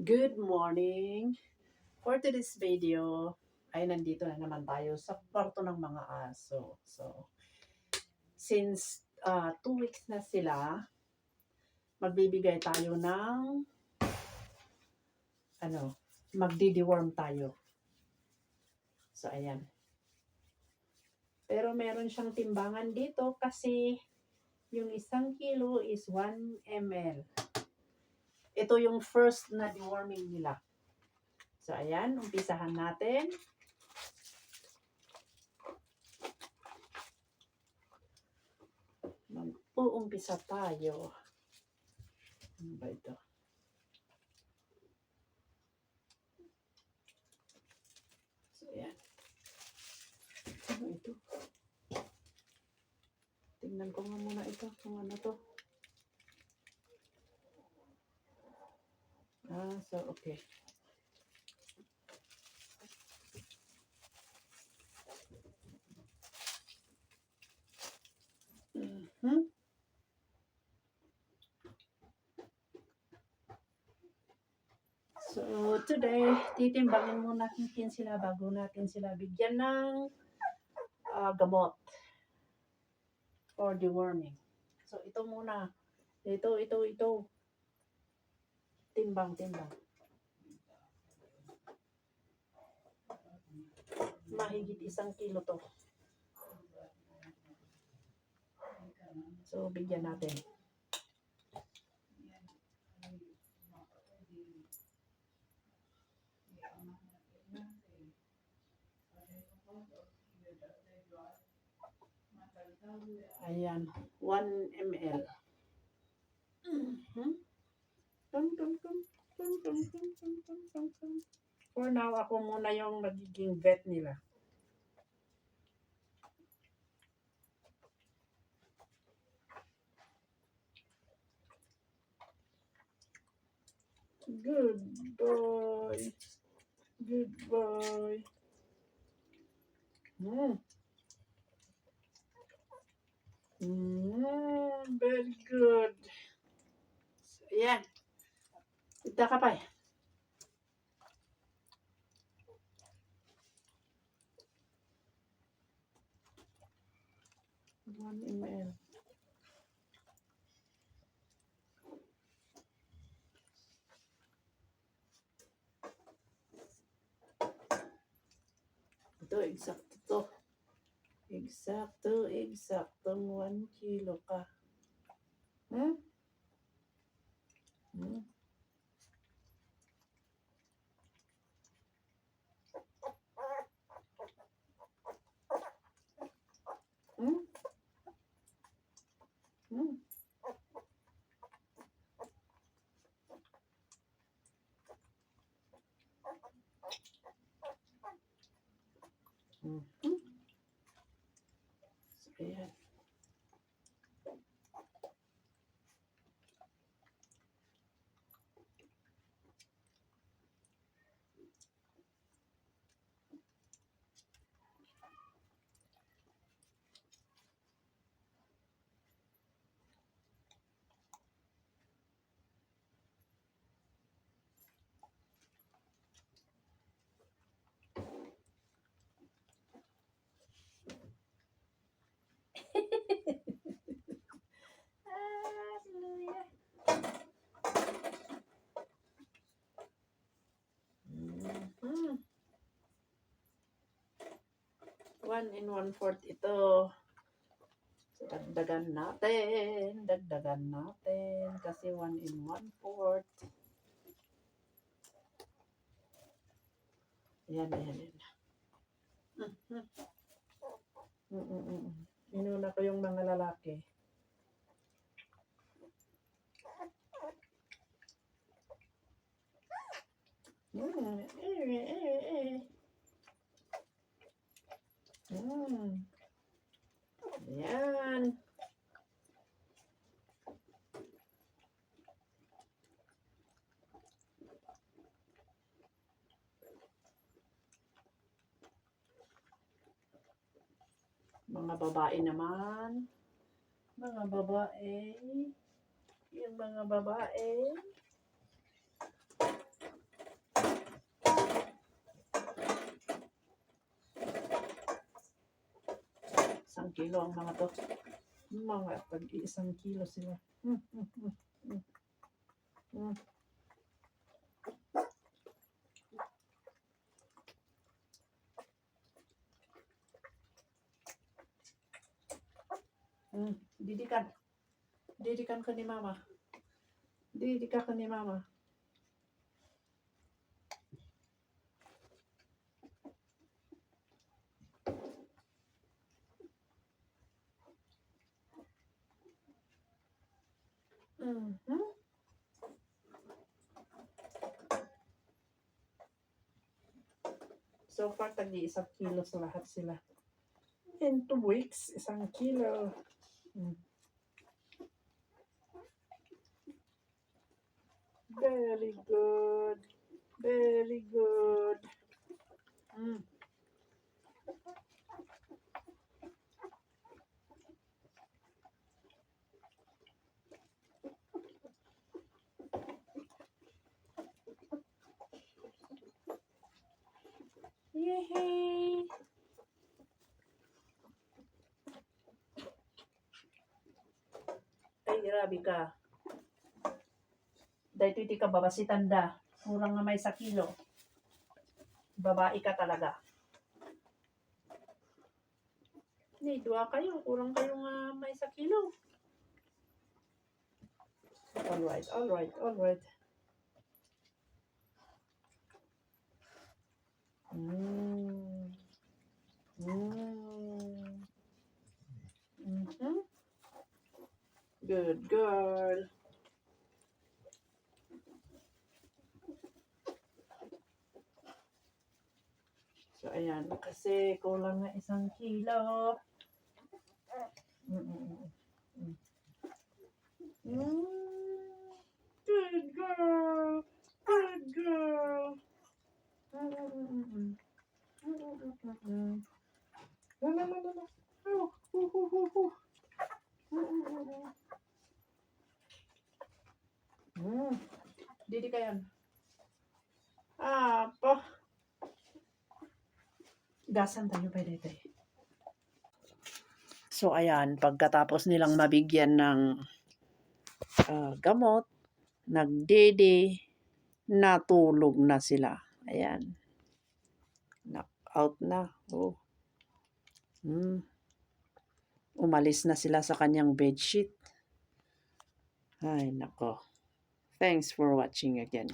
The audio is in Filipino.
Good morning! For today's video, ay nandito na naman tayo sa kwarto ng mga aso. So, since uh, two weeks na sila, magbibigay tayo ng ano, magdi-deworm tayo. So, ayan. Pero meron siyang timbangan dito kasi yung isang kilo is 1 ml. Ito yung first na deworming nila. So, ayan, umpisahan natin. Mag-uumpisa tayo. Ano ba ito? So, ayan. Ano ito? Tingnan ko nga muna ito kung ano to. Ah, so okay. Mhm. So, today, titimbangin muna natin sila bago natin sila bigyan ng ah, gamot or deworming. So, ito muna. Ito, ito, ito. Timbang, timbang. Mahigit isang kilo to. So, bigyan natin. Ayan, 1 ml. Mhm. Tum, tum, tum, tum, tum, tum, tum, tum, tum, tum. For now, ako muna yung magiging vet nila. Good boy. Good boy. Mm. Mm, very good. So, yan. ಇದ್ದ ಕಪಾಯ eh. one in my ear. Ito, exacto to. Exacto, exactong 1 kilo ka. Hmm? 1 and 1 fourth ito. So, dagdagan natin. Dagdagan natin. Kasi 1 and 1 fourth. Ayan, ayan, ayan. Mm -hmm. Inuna ko yung mga lalaki. Mm -hmm eh, eh. Mm. Yan. Mga babae naman. Mga babae. Yung mga babae. Kilo ang mga to? Mga tag isang kilo sila. Mm, mm, mm, mm. Mm. Mm, didikan. Didikan ka ni mama. Didikan ka ni mama. Mhm. So far, tag-iisang kilo sa lahat sila. In two weeks, isang kilo. Mm. Very good. Very good. Mm. Yay! Ay, grabe ka. Dahil iti ka babasitan da. Kurang nga may sa kilo. Babae ka talaga. Ni, dua kayo. Kurang kayo nga may sa kilo. Alright, alright, alright. Mm. Mm. Mhm. Good girl. So, ayan. Kasi kulang na isang kilo. Mm, mm, mm. Good girl. Good girl. Mm, mm, mm, mm. La, la, la, la, la. Oh, hu, hu, hu, hu. Mm, mm, mm, mm. Mm. Didi ka yan. Apa. Gasan tayo pa dito. So ayan, pagkatapos nilang mabigyan ng ah, gamot, nagdede, natulog na sila. Ayan. Knock-out na. Oh. Hmm. Umalis na sila sa kanyang bedsheet. Ay, nako. Thanks for watching again.